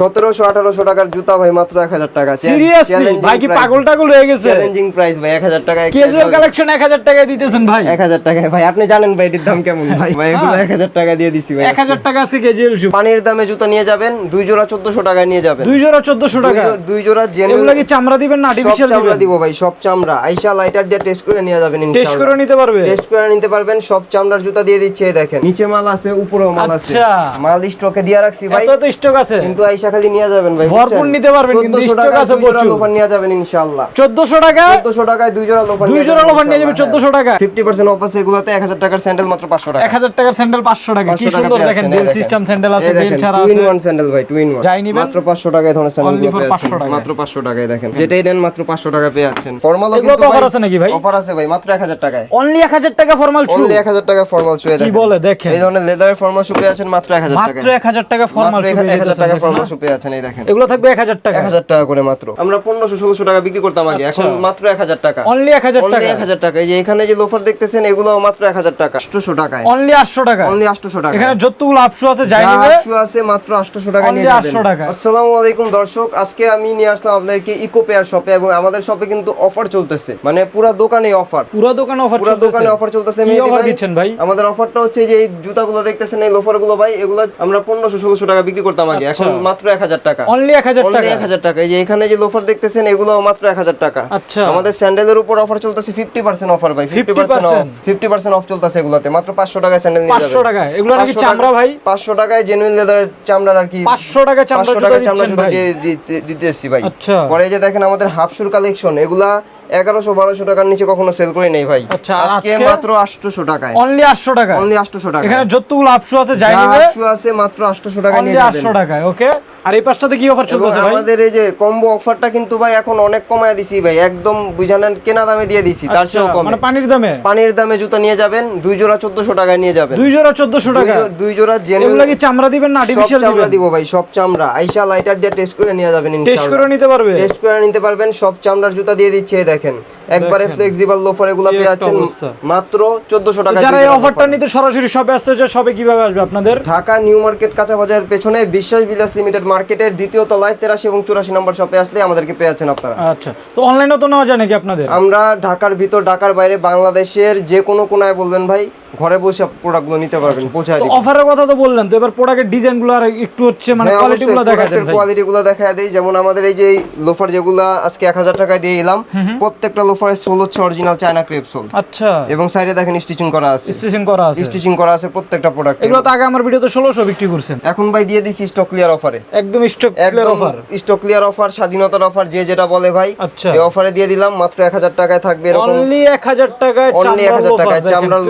সতেরোশো আঠারোশো টাকার জুতা ভাই মাত্র এক হাজার টাকা। সিরিয়াসলি ভাই কি পাগল টাগল হয়ে গেছে? চ্যালেঞ্জিং প্রাইস ভাই এক হাজার টাকায় ক্যাজুয়াল কালেকশন এক হাজার টাকায় দিতেছেন ভাই। এক হাজার টাকায় ভাই আপনি জানেন ভাই এটির দাম কেমন ভাই? ভাই এগুলো এক হাজার টাকা দিয়ে দিছি ভাই এক হাজার টাকা আজকে ক্যাজুয়াল শু পানির দামে জুতা নিয়ে যাবেন দুই জোড়া চোদ্দশো টাকায় নিয়ে যাবেন। দুই জোড়া চোদ্দশো টাকা। দুই জোড়া জেনুইন কি চামড়া দিবেন না আর্টিফিশিয়াল চামড়া দিব ভাই সব চামড়া। আইসা লাইটার দিয়ে টেস্ট করে নিয়ে যাবেন টেস্ট করে নিতে পারবে? টেস্ট করে নিতে পারবেন সব চামড়ার জুতা দিয়ে দিচ্ছে দেখেন। নিচে মাল আছে উপরেও মাল আছে। আচ্ছা। মাল স্টকে দিয়ে রাখছি ভাই। তো স্টক আছে। কিন্তু আইসা খালি নিয়ে যাবেন ভাই ভরপুর নিতে পারবেন, কিন্তু stock আছে প্রচুর। লোফার নিয়ে যাবেন ইনশাআল্লাহ চোদ্দশো টাকা 1400 টাকায় দুই জোড়া লোফার দুই জোড়া লোফার নিয়ে যাবে চোদ্দশো টাকা 50% অফ আছে এগুলোতে 1000 টাকার স্যান্ডেল মাত্র 500 টাকা এক হাজার টাকার স্যান্ডেল পাঁচশো টাকা কি 500 সুন্দর দেখেন বেল এই সিস্টেম স্যান্ডেল আছে বেল ছাড়া two in আছে one স্যান্ডেল ভাই, two in one। যাই নিবেন। মাত্র 500 টাকায় ধরনের স্যান্ডেলগুলো 500 যাচ্ছেন। টাকায়। মাত্র 500 টাকায় দেখেন। যেটাই নেন মাত্র 500 টাকায় পেয়ে যাচ্ছেন। Formal কিন্তু তো আছে নাকি ভাই? offer আছে ভাই, মাত্র 1000 টাকায়। অনলি এক হাজার টাকা ফর্মাল শু Only 1000 টাকায় formal shoe এ কি বলে দেখেন এই ধরনের leather এর formal পেয়ে যাচ্ছেন মাত্র 1000 টাকায়। এক হাজার টাকা ফর্মাল 1000 পেয়ে যাচ্ছেন, এই দেখেন। এগুলো থাকবে এক হাজার টাকা 1000 টাকা করে মাত্র। আমরা 1500 1600 টাকা বিক্রি করতাম আগে, এখন মাত্র 1000 টাকা। অনলি এক হাজার Only টাকা 1000 টাকা। এই যে এখানে যে লোফার দেখতেছেন এগুলো মাত্র 1000 টাকা। 800 টাকায়। অনলি আটশো টাকা Only 800 টাকা। এখানে যতগুলো আপশু আছে যাই আপশু আছে মাত্র 800 টাকা নিয়ে 800 টাকা। আসসালামু আলাইকুম দর্শক আজকে আমি নিয়ে আসলাম আপনাদেরকে ইকো পেয়ার শপে এবং আমাদের শপে কিন্তু অফার চলতেছে মানে পুরো দোকানে অফার পুরো দোকানে অফার পুরো দোকানে অফার চলতেছে কি অফার। দিচ্ছেন ভাই আমাদের অফারটা হচ্ছে যে এই জুতাগুলো দেখতেছেন এই লোফারগুলো ভাই এগুলো আমরা পনেরোশো ষোলোশো টাকা বিক্রি করতাম আগে এখন মাত্র এক হাজার টাকা। অনলি এক হাজার Only টাকা? 1000 টাকা। এই যে এখানে যে লোফার দেখতেছেন এগুলো মাত্র 1000 টাকা। আচ্ছা। আমাদের স্যান্ডেলের উপর অফার চলতেছে 50% অফার ভাই 50% অফ 50% অফ চলতেছে এগুলোতে। মাত্র 500 টাকায় স্যান্ডেল নিয়ে যাবেন 500 টাকায়। এগুলো নাকি 500 চামড়া ভাই? 500 টাকায় জেনুইন চামড়ার আর কি 500 টাকা চামড়া 500 জুতা চামড়া দিচ্ছেন জুতা ভাই। দিতে- দিতে এসছি ভাই। আচ্ছা। পরে যে দেখেন আমাদের হাফশুর কালেকশন এগুলা 1100 1200 টাকার নিচে কখনো সেল করে নেই ভাই। আচ্ছা, আজকে? মাত্র 800 টাকায়। অনলি আটশো টাকা অনলি 800 টাকা এখানে যতগুলো আপশু আছে যাই নিবে। হাফশু আছে মাত্র 800 টাকা নিয়ে যাবেন। আটশো টাকায় ওকে আর এই পাশটাতে কি অফার চলতেছে ভাই? আমাদের এই যে কম্বো অফারটা কিন্তু ভাই এখন অনেক কমায় দিছি ভাই। একদম বুঝানেন কেনা দামে দিয়ে দিছি তার আচ্ছা, চেয়েও কমে। মানে পানির দামে? পানির দামে জুতা নিয়ে যাবেন দুই জোড়া চোদ্দশো টাকায় নিয়ে যাবেন। দুই জোড়া চোদ্দশো দুই টাকা? জো- দুই জোড়া এগুলো জেনুইন কি চামড়া দিবেন না সব আর্টিফিশিয়াল চামড়া দিব ভাই সব চামড়া। আইসা লাইটার দিয়ে টেস্ট করে নিয়ে যাবেন ইনশাআল্লাহ। টেস্ট করে নিতে পারবে? টেস্ট করে নিতে পারবেন সব চামড়ার জুতা দিয়ে দিচ্ছে এই দেখেন। একবারে। ফ্লেক্সিবল লোফার এগুলো পেয়ে যাচ্ছেন মাত্র চোদ্দশো টাকা যারা এই অফারটা নিতে সরাসরি শপে আসতে চায় শপে কীভাবে আসবে আপনাদের? ঢাকা নিউ মার্কেট কাঁচা বাজারের পেছনে বিশ্বাস বিলাস লিমিটেড মার্কেটের দ্বিতীয় তলায় তেরাশি এবং চুরাশি নম্বর শপে আসলে আমাদেরকে পেয়ে যাচ্ছেন আপনারা। আচ্ছা তো অনলাইনে তো নেওয়া যায় নাকি আপনাদের? আমরা ঢাকার ভিতর ঢাকার বাইরে বাংলাদেশের যে কোনো কোনায় বলবেন ভাই ঘরে বসে প্রোডাক্টগুলো নিতে পারবেন পৌঁছায় তো দিবেন। অফারের কথা তো বললেন তো এবার প্রোডাক্টের ডিজাইনগুলো আর একটু হচ্ছে মানে হ্যাঁ, কোয়ালিটি গুলো দেখা দেন ভাই। কোয়ালিটি গুলো দেখা দেই। যেমন আমাদের এই যে লোফার যেগুলো আজকে এক হাজার টাকায় দিয়ে এলাম প্রত্যেকটা লোফারের সোল হচ্ছে অরিজিনাল চায়না ক্রেপ সোল আচ্ছা। এবং সাইডে দেখেন স্টিচিং করা আছে। স্টিচিং করা আছে। স্টিচিং করা আছে প্রত্যেকটা প্রোডাক্ট এগুলো তো আগে আমার ভিডিওতে ষোলোশো বিক্রি করছেন। এখন ভাই দিয়ে দিছি স্টক ক্লিয়ার অফারে একদম স্টক একদম অফার স্টক ক্লিয়ার অফার স্বাধীনতার অফার যে যেটা বলে ভাই। আচ্ছা। এই অফারে দিয়ে দিলাম মাত্র এক হাজার টাকায় থাকবে এরকম। অনলি এক হাজার টাকায় অনলি এক হাজার টাকায়। চামড়ার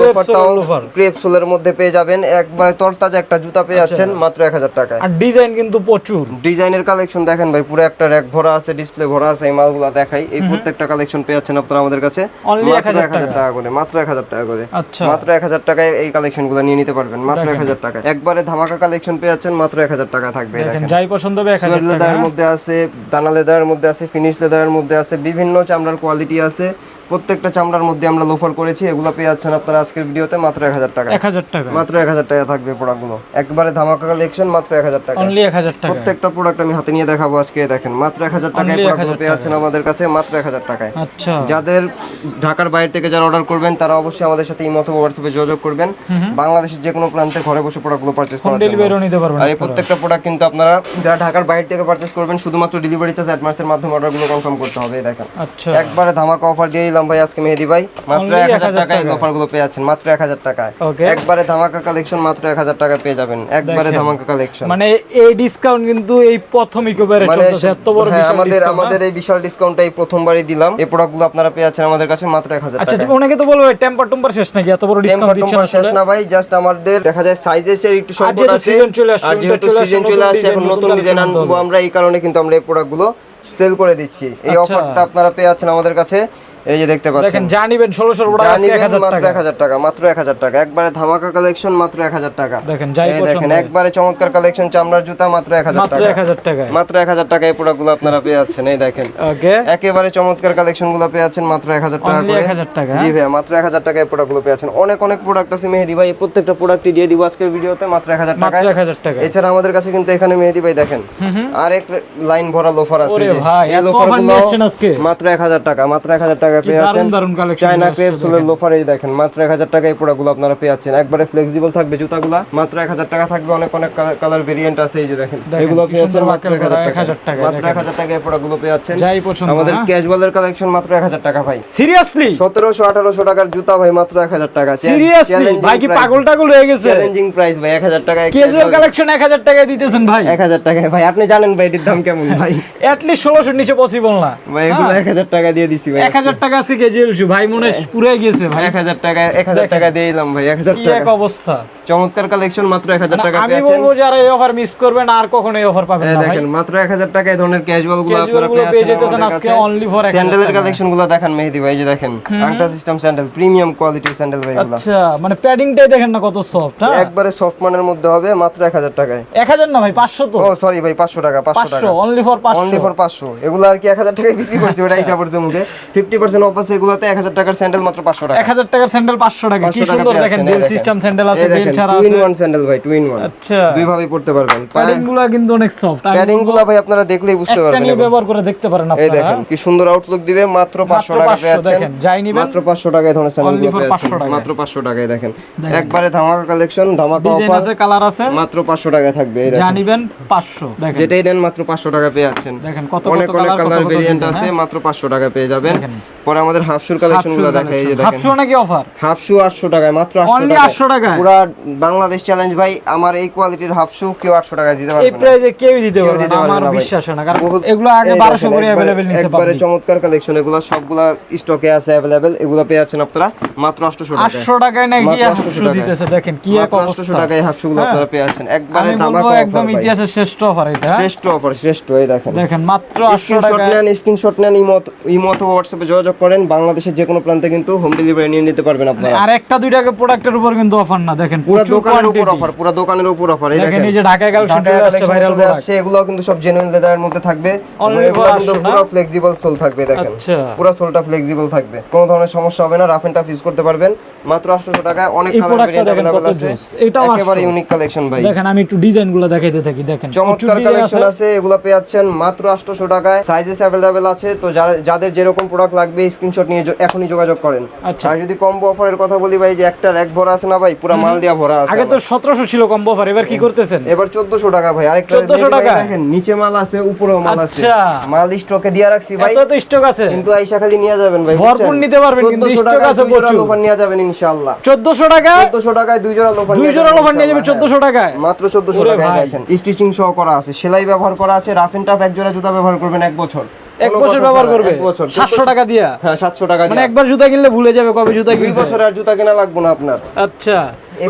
ক্রেপ সোলের মধ্যে পেয়ে যাবেন একবার তরতাজা একটা জুতা পেয়ে যাচ্ছেন মাত্র এক হাজার টাকায়। আর ডিজাইন কিন্তু প্রচুর। ডিজাইনের কালেকশন দেখেন ভাই পুরো একটা র্যাক ভরা আছে ডিসপ্লে ভরা আছে এই মালগুলো দেখাই। এই প্রত্যেকটা কালেকশন পেয়ে যাচ্ছেন আপনারা আমাদের কাছে। মাত্র এক হাজার টাকা। করে মাত্র এক হাজার টাকা করে। আচ্ছা। মাত্র এক হাজার টাকায় এই নিয়ে নিতে পারবেন মাত্র এক হাজার টাকায়। একবারে ধামাকা কালেকশন পেয়ে যাচ্ছেন মাত্র এক হাজার টাকা থাকবে দেখেন যাই পছন্দ হবে এক হাজার লেদারের মধ্যে আছে দানা লেদারের মধ্যে আছে ফিনিশ লেদারের মধ্যে আছে বিভিন্ন চামড়ার কোয়ালিটি আছে। প্রত্যেকটা চামড়ার মধ্যে আমরা লোফার করেছি এগুলো পেয়ে যাচ্ছেন আপনারা আজকের ভিডিওতে মাত্র এক হাজার টাকা। এক হাজার টাকা। মাত্র এক হাজার টাকা থাকবে প্রোডাক্টগুলো একবারে ধামাকা কালেকশন মাত্র এক হাজার টাকা। অনলি এক হাজার টাকা। প্রত্যেকটা প্রোডাক্ট আমি হাতে নিয়ে দেখাবো আজকে দেখেন মাত্র এক হাজার টাকায় প্রোডাক্টগুলো পেয়ে যাচ্ছেন আমাদের কাছে মাত্র এক হাজার টাকায়। আচ্ছা। যাদের ঢাকার বাইরে থেকে যারা অর্ডার করবেন তারা অবশ্যই আমাদের সাথে ইমো অথবা হোয়াটসঅ্যাপে যোগাযোগ করবেন। বাংলাদেশের যে কোনো প্রান্তে ঘরে বসে প্রোডাক্টগুলো পারচেজ করার জন্য। ডেলিভারিও নিতে পারবেন আর এই প্রত্যেকটা প্রোডাক্ট কিন্তু আপনারা যারা ঢাকার বাইরে থেকে পারচেজ করবেন শুধুমাত্র ডেলিভারি চার্জ অ্যাডভান্সের মাধ্যমে অর্ডারগুলো কনফার্ম করতে হবে এই দেখেন। আচ্ছা। একবারে ধামাকা অফার দিয়ে দিলাম ভাই আজকে মেহেদি ভাই। মাত্র এক হাজার 1000 টাকায়। অফারগুলো পেয়ে যাচ্ছেন মাত্র এক হাজার টাকায়। একবারে ধামাকা কালেকশন মাত্র এক হাজার টাকায় পেয়ে যাবেন একবারে ধামাকা কালেকশন মানে এই ডিসকাউন্ট কিন্তু এই প্রথম ইকোবারে মানে এত বড় হ্যাঁ, বিশাল আমাদের আমাদের এই বিশাল ডিসকাউন্টটা এই প্রথমবারই দিলাম। এই প্রোডাক্টগুলো আপনারা পেয়ে যাচ্ছেন আমাদের কাছে মাত্র এক হাজার আচ্ছা টাকা অনেকে তো বলবে টেম্পার টুম্পার শেষ নাকি? এত বড় ডিসকাউন্ট দিচ্ছেন শেষ না ভাই জাস্ট আমাদের দেখা যায় সাইজের একটু সংকট আছে। আর যেহেতু সিজন চলে আসছে এখন নতুন ডিজাইন আনব। আমরা এই কারণে কিন্তু আমরা এই প্রোডাক্টগুলো সেল করে দিচ্ছি। এই আচ্ছা। অফারটা আপনারা পেয়ে যাচ্ছেন আমাদের কাছে। এই যে দেখতে দেখেন পাচ্ছেন যা নিবেন ষোলোশোর যা প্রোডাক্ট নিবেন এক হাজার মাত্র টাকা এক হাজার টাকা মাত্র এক হাজার টাকা একবারে ধামাকা কালেকশন মাত্র এক হাজার টাকা দেখেন, যাই পছন্দ দেখেন একবারে চমৎকার কালেকশন চামড়ার জুতা মাত্র এক হাজার মাত্র টাকা এক হাজার মাত্র এক হাজার টাকা এই প্রোডাক্টগুলো আপনারা পেয়ে যাচ্ছেন এই দেখেন ওকে একেবারে চমৎকার কালেকশনগুলো পেয়ে যাচ্ছেন মাত্র এক হাজার টাকা করে 1000 টাকা, জি ভাইয়া মাত্র এক হাজার টাকায় প্রোডাক্টগুলো পেয়ে যাচ্ছেন অনেক অনেক প্রোডাক্ট আছে মেহেদি ভাই এই প্রত্যেকটা প্রোডাক্টই দিয়ে দিব আজকের ভিডিওতে মাত্র এক হাজার মাত্র টাকায় এক হাজার টাকা এছাড়া আমাদের কাছে কিন্তু এখানে মেহেদি ভাই দেখেন আর এক লাইন ভরা লোফার আছে ওরে ভাই, এই এত লোফার offer নিয়ে আসছেন আজকে? মাত্র এক হাজার টাকা মাত্র এক হাজার টাকা কি পেয়ে যাচ্ছেন চায়না নিয়ে আসছে লোফার এই দেখেন মাত্র এক হাজার টাকায় প্রোডাক্টগুলো আপনারা পেয়ে যাচ্ছেন একবারে ফ্লেক্সিবল থাকবে জুতাগুলা মাত্র এক হাজার টাকা থাকবে অনেক অনেক কালার ভেরিয়েন্ট আছে এই যে দেখেন দেখেন, এগুলো পেয়ে যাচ্ছেন মাত্র এক হাজার টাকা মাত্র এক হাজার টাকায় প্রোডাক্টগুলো পেয়ে যাচ্ছেন আমাদের হ্যাঁ? ক্যাজুয়ালের কালেকশন মাত্র এক হাজার টাকা ভাই সিরিয়াসলি সতেরোশো আঠারোশো টাকার জুতা ভাই মাত্র এক হাজার টাকা সিরিয়াসলি ভাই কি পাগল টাগল হয়ে গেছে চ্যালেঞ্জিং প্রাইস ভাই এক হাজার টাকায় কেজুয়াল কালেকশন এক হাজার টাকায় দিতেছেন ভাই এক হাজার টাকায় ভাই আপনি জানেন ভাই এটির দাম কেমন ভাই অ্যাটলিস্ট ষোলোশোর নিচে পসিবল না ভাই এগুলো এক হাজার টাকা দিয়ে দিছি ভাই এক হাজার টাকা আজকে কেজি ভাই মনে পুরে গেছে ভাই। এক হাজার টাকা এক হাজার টাকা দিয়ে দিলাম ভাই এক হাজার কি এক টাকা অবস্থা। চমৎকার কালেকশন মাত্র এক হাজার মানে টাকা আমি বলব যারা এই অফার মিস করবেন আর কখনো এই অফার পাবেন না দেখেন মাত্র এক হাজার টাকা এই ধরনের ক্যাজুয়ালগুলো আপনারা পেয়ে যেতেছেন আজকে for 1000 স্যান্ডেলের কালেকশনগুলো দেখেন মেহেদি ভাই যে দেখেন। আংটা সিস্টেম স্যান্ডেল প্রিমিয়াম কোয়ালিটির স্যান্ডেল ভাই আচ্ছা মানে প্যাডিংটাই দেখেন না কত সফট হ্যাঁ? একবারে সফট মানের মধ্যে হবে মাত্র এক হাজার টাকায়। এক হাজার না ভাই পাঁচশো তো। ও সরি ভাই পাঁচশো টাকা পাঁচশো টাকা। অনলি ফর অনলি ফর পাঁচশো। এগুলো আর কি এক হাজার টাকায় বিক্রি করছে ওটা হিসাব করছে মুখে ফিফটি পার্সেন্ট অফ আছে এগুলোতে এক হাজার টাকার স্যান্ডেল মাত্র পাঁচশো টাকা। এক হাজার টাকার স্যান্ডেল পাঁচশো টাকা। কি সুন্দর দেখেন বেল সিস্টেম স্যান্ডেল আছে বেল ছাড়া টু ইন আছে। ওয়ান স্যান্ডেল ভাই টু ইন ওয়ান আচ্ছা। দুই ভাবে পড়তে পারবেন। প্যাডিংগুলো কিন্তু অনেক সফট প্যাডিংগুলো ভাই আপনারা দেখলেই বুঝতে পারবেন নিয়ে ব্যবহার করে দেখতে পারেন এই দেখেন কি সুন্দর আউটলুক দিবে মাত্র পাঁচশো টাকা 500 পেয়ে যাই নিবেন। মাত্র পাঁচশো টাকায় ধরনের স্যান্ডেলগুলো পেয়ে 500 টাকায়। মাত্র দেখেন। একবারে ধামাকা কালেকশন ধামাকা অফার আছে কালার আছে। মাত্র পাঁচশো টাকায় থাকবে এই দেখেন। নিবেন পাঁচশো। দেখেন। যেটাই নেন মাত্র পাঁচশো টাকা পেয়ে যাচ্ছেন দেখেন কত অনেক কালার ভেরিয়েন্ট আছে হ্যাঁ? মাত্র পাঁচশো টাকা পেয়ে যাবেন। পরে আমাদের হাফশুর কালেকশনগুলো দেখাই এই যে দেখেন। হাফশো নাকি অফার হাফ শু আটশো টাকায় মাত্র আটশো Only 800 টাকায়? পুরা বাংলাদেশ চ্যালেঞ্জ ভাই আমার এই কোয়ালিটির হাফ শু কেউ আটশো টাকায় দিতে পারবে না। প্রাইজে কেউই দিতে পারবে না আমার বিশ্বাস হয় না কারণ এগুলো আগে এই বারোশো দেখেন, করে একবারে- অ্যাভেলেবেল নিছে একবারে চমৎকার কালেকশন এগুলো সবগুলা স্টকে আছে অ্যাভেলেবেল এগুলো পেয়ে যাচ্ছেন আপনারা মাত্র আটশো টাকায়। আটশো টাকায় নাকি মাত্র 800 হাফশো টাকায়। দিতেছে দেখেন কি এক অবস্থা। 800 টাকায় হাফ শুগুলো হ্যাঁ। আপনারা পেয়ে যাচ্ছেন। একবারে বলব offer একদম ইতিহাসের শ্রেষ্ঠ অফার এটা হ্যাঁ? শ্রেষ্ঠ অফার শ্রেষ্ঠ এই দেখেন। দেখেন মাত্র আটশো স্ক্রিনশট টাকায় নেন স্ক্রিনশট নেন ইমো ইমো অথবা হোয়াটসঅ্যাপে যোগাযোগ করেন। বাংলাদেশের যে কোনো প্রান্তে কিন্তু হোম ডেলিভারি নিয়ে নিতে পারবেন আপনারা। আর একটা দুইটা প্রোডাক্টের উপর কিন্তু অফার না দেখেন পুরো প্রচুর দোকানের উপর quantity। অফার পুরো দোকানের উপর অফার এই দেখেন দেখেন এই যে ঢাকায় কালেকশন ঢাকায় চলে আসছে collection ভাইরাল চলে আসছে এগুলো কিন্তু সব জেনুইন লেদারের মধ্যে থাকবে Only এবং এগুলো for কিন্তু 800 না? পুরো ফ্লেক্সিবল সোল থাকবে দেখেন আচ্ছা। পুরো সোলটা ফ্লেক্সিবল থাকবে কোনো ধরনের সমস্যা হবে না রাফ এন্ড টাফ ইউজ করতে পারবেন মাত্র 800 টাকায় অনেক এই কালার প্রোডাক্টটা ভেরিয়েন্ট দেখেন अवेलेबल কত আছে জোস। এটাও একেবারে 800 ইউনিক কালেকশন ভাই দেখেন আমি একটু ডিজাইন গুলো দেখাইতে থাকি দেখেন চমৎকার প্রচুর design কালেকশন আছে এগুলো পেয়ে যাচ্ছেন মাত্র 800 টাকায় সাইজেস অ্যাভেলেবেল আছে তো যারা- যাদের যেরকম প্রোডাক্ট লাগবে স্ক্রিনশট নিয়ে য- এখনই যোগাযোগ করেন আচ্ছা। আর যদি কম্বো অফারের কথা বলি ভাই যে একটা র‍্যাক ভরা আছে না ভাই পুরো মাল দিয়া ভরা আছে আগে তো আমার। সতেরোশো ছিল কম্বো অফার এবার কি করতেছেন? এবার 1400 টাকা ভাই আরেকটা 1400 টাকা? দেখেন নিচে মাল আছে উপরেও মাল আছে। আচ্ছা। মাল স্টকে দিয়া রাখছি ভাই। এত তো স্টক আছে। কিন্তু আইসা খালি নিয়ে যাবেন ভাই ভরপুর নিতে পারবেন, কিন্তু 1400 টাকায় আছে প্রচুর। লোফার নিয়ে যাবেন ইনশাআল্লাহ। চোদ্দশো টাকায় 1400 টাকায় দুই জোড়া লোফার দুই জোড়া লোফার নিয়ে যাবে ইনশাআল্লাহ, চোদ্দশো টাকায়। মাত্র 1400 ওরে টাকায় দেখেন স্টিচিং সহ করা আছে সেলাই ব্যবহার করা আছে রাফ এন্ড টাফ এক জোড়া জুতা ব্যবহার করবেন এক বছর। এক বছর ব্যবহার করবে? এক বছর। সাতশো টাকা দিয়া? হ্যাঁ 700 টাকা মানে একবার জুতা কিনলে ভুলে যাবে কবে জুতা দুই বছর আর জুতা কেনা লাগবে না আপনার। আচ্ছা।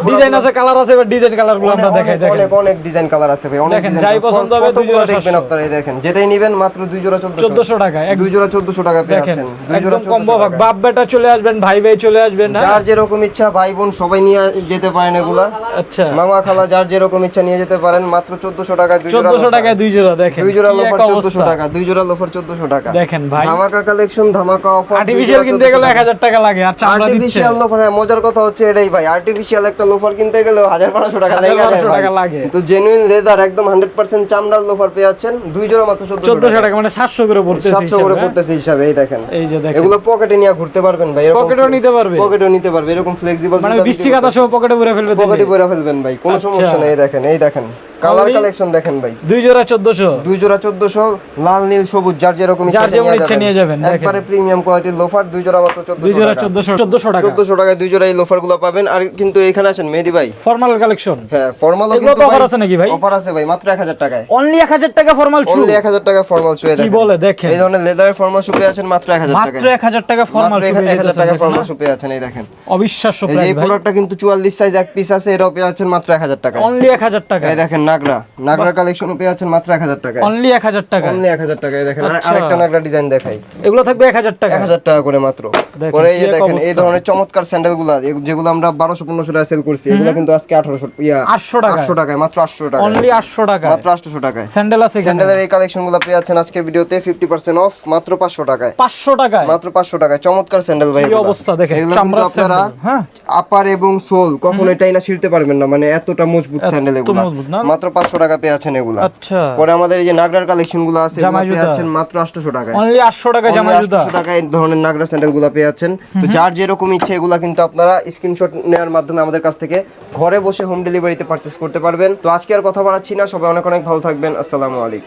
ডিজাইন আছে কালার আছে এবার ডিজাইন কালারগুলো আমরা দেখাই দেখেন। অনেক অনেক ডিজাইন কালার আছে ভাই অনেক দেখেন, যাই পছন্দ হবে, দুই জোড়া দেখবেন আপনারা এই দেখেন? যেটাই নেবেন মাত্র দুই জোড়া 1400 চোদ্দশো টাকা এক- দুই জোড়া 1400 টাকা পেয়ে যাচ্ছেন দুই জোড়া একদম কম্বো ভাগ বাপ বেটা চলে আসবেন ভাই ভাই চলে আসবেন হ্যাঁ? যার যেরকম ইচ্ছা ভাই বোন সবাই নিয়ে যেতে পারেন এগুলা। আচ্ছা। মামা খালা যার যেরকম ইচ্ছা নিয়ে যেতে পারেন মাত্র 1400 টাকায় দুই জোড়া চোদ্দশো লোফার। টাকায় দুই জোড়া দেখেন দুই জোড়া লোফার 1400 টাকা দুই জোড়া লোফার 1400 টাকা। দেখেন ভাই। ধামাকা কালেকশন ধামাকা অফার আর্টিফিশিয়াল কিনতে গেলে এক হাজার টাকা। লাগে আর চামড়া দিচ্ছে। আর্টিফিশিয়াল লোফার মজার কথা হচ্ছে এটাই ভাই আর্টিফিশিয়াল একটা লোফার কিনতে গেলেও হাজার বারোশো টাকা টাকা লাগে। তো জেনুইন লেদার একদম হান্ড্রেড পার্সেন্ট চামড়ার লোফার পেয়ে যাচ্ছেন। দুই জোড়া মাত্র চোদ্দশো টাকা। মানে সাতশো করে পড়তেছে সাতশো করে হিসাবে, পড়তেছে হিসাবে এই দেখেন। হ্যাঁ? এই যে দেখেন। এগুলো পকেটে নিয়ে ঘুরতে পারবেন ভাই পকেটও নিতে পারবে। পকেটও নিতে পারবে এরকম ফ্লেক্সিবল মানে বৃষ্টি কাদার সময় পকেটে ভরে ফেলবে পকেটে ভরে ফেলবেন ভাই কোনো আচ্ছা। সমস্যা নেই দেখেন এই দেখেন। কালার কালেকশন দেখেন ভাই। দুই জোড়া চোদ্দশো। দুই জোড়া চোদ্দশো লাল নীল সবুজ যার যেরকম যার যেমন ইচ্ছা নিয়ে যাবেন, একবারে প্রিমিয়াম কোয়ালিটির লোফার দুই জোড়া মাত্র দুই জোড়া চোদ্দশো চোদ্দশো চোদ্দশো টাকা। চোদ্দশো টাকায় দুই জোড়া এই লোফারগুলো পাবেন। আর কিন্তু এখানে আছেন মেহেদি ভাই। ফর্মাল কালেকশন হ্যাঁ কিন্তু তো আছে নাকি ভাই? অফার আছে ভাই মাত্র এক হাজার টাকায়। অনলি এক হাজার টাকা ফর্মাল শু অনলি এক হাজার টাকা ফর্মাল শুয়ে কি বলে দেখেন। এই ধরনের লেদারের ফর্মাল শু পেয়ে আছেন মাত্র এক হাজার মাত্র টাকায়। এক হাজার টাকা ফর্মাল মাত্র এক হাজার টাকা ফর্মাল শু পেয়ে আছেন এই দেখেন। অবিশ্বাস্য প্রাইস এই প্রোডাক্টটা কিন্তু চুয়াল্লিশ সাইজ এক পিস আছে এটাও পেয়ে আছেন মাত্র এক হাজার টাকায়। অনলি এক হাজার টাকা এই দেখেন নাগরা। নাগরা কালেকশন পেয়ে যাচ্ছেন মাত্র এক হাজার টাকায়। অনলি এক হাজার টাকা অনলি এক হাজার টাকায় দেখেন আর- আচ্ছা। আরেকটা নাগরা ডিজাইন দেখাই। এগুলো থাকবে এক হাজার টাকা? এক হাজার টাকা করে মাত্র। পরে এই যে দেখেন এই ধরনের চমৎকার স্যান্ডেলগুলা যেগুলো আমরা বারোশো পনেরোশো টাকা সেল করছি এগুলো কিন্তু আজকে আঠারোশো ইয়া 800 টাকায়। আটশো টাকায় মাত্র আটশো টাকা অনলি আটশো টাকা মাত্র আটশো টাকায়। স্যান্ডেল আছে স্যান্ডেলের এই কালেকশনগুলো পেয়ে যাচ্ছেন আজকের ভিডিওতে ফিফটি পার্সেন্ট অফ মাত্র পাঁচশো টাকায়। পাঁচশো টাকায়? মাত্র পাঁচশো টাকায় চমৎকার স্যান্ডেল ভাই অবস্থা দেখেন, কিন্তু আপনারা হ্যাঁ। আপার এবং সোল কখনো এটাই না ছিঁড়তে পারবেন না মানে এতটা মজবুত স্যান্ডেল এগুলো? মাত্র পাঁচশো টাকা পেয়ে যাচ্ছেন এগুলা। আচ্ছা। পরে আমাদের এই যে নাগরার কালেকশনগুলো আছে পেয়েছেন পেয়ে। মাত্র আটশো টাকায়। অনলি আটশো টাকা জামা জুতা। 800 টাকায় এই ধরনের নাগরা স্যান্ডেলগুলো পেয়ে আছেন। তো যার যেরকম ইচ্ছে এগুলা কিন্তু আপনারা স্ক্রিনশট নেওয়ার মাধ্যমে আমাদের কাছ থেকে ঘরে বসে হোম ডেলিভারিতে পারচেস করতে পারবেন। তো আজকে আর কথা বাড়াচ্ছি না। সবাই অনেক অনেক ভালো থাকবেন। আসসালামু আলাইকুম।